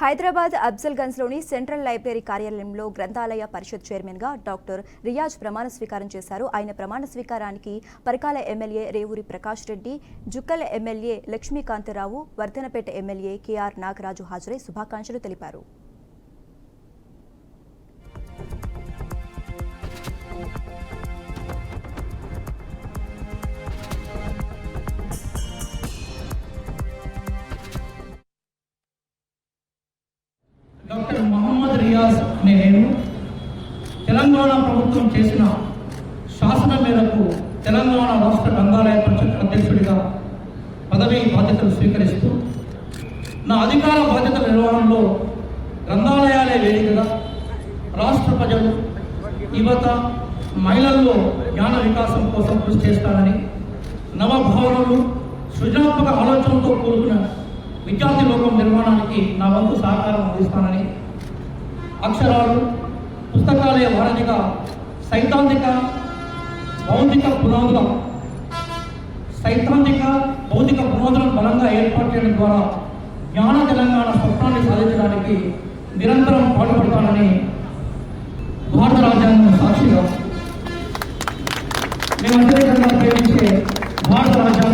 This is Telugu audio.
హైదరాబాద్ అఫ్జల్గంజ్లోని సెంట్రల్ లైబ్రరీ కార్యాలయంలో గ్రంథాలయ పరిషత్ చైర్మన్గా డాక్టర్ రియాజ్ ప్రమాణ స్వీకారం చేశారు. ఆయన ప్రమాణ స్వీకారానికి Parakala MLA Revuri Prakash Reddy Jukkal MLA Lakshmikantharao Vardhannapet MLA KR Nagaraju హాజరై శుభాకాంక్షలు తెలిపారు. శ్రీనివాస్ అనే నేను తెలంగాణ ప్రభుత్వం చేసిన శాసన మేరకు తెలంగాణ రాష్ట్ర గ్రంథాలయ పరిషత్ అధ్యక్షుడిగా పదవి బాధ్యతలు స్వీకరిస్తూ నా అధికార బాధ్యతల నిర్వహణలో గ్రంథాలయాలే వేదికగా రాష్ట్ర ప్రజలు యువత మహిళల్లో జ్ఞాన వికాసం కోసం కృషి చేస్తానని నవభావనలు సృజనాత్మక ఆలోచనతో కూడుకున్న విద్యార్థి లోకం నిర్మాణానికి నా వంతు సహకారం అందిస్తానని అక్షరాలు పుస్తకాలయ వారధిగా సైద్ధాంతిక భౌతిక పునాదుల సైద్ధాంతిక భౌతిక పునాదులను బలంగా ఏర్పాటు చేయడం ద్వారా జ్ఞాన తెలంగాణ స్వప్నాన్ని సాధించడానికి నిరంతరం పాటుపడతానని భారత రాజ్యాంగం సాక్షిగా మేము అత్యధికంగా ప్రేమించే భారత రాజ్యాంగం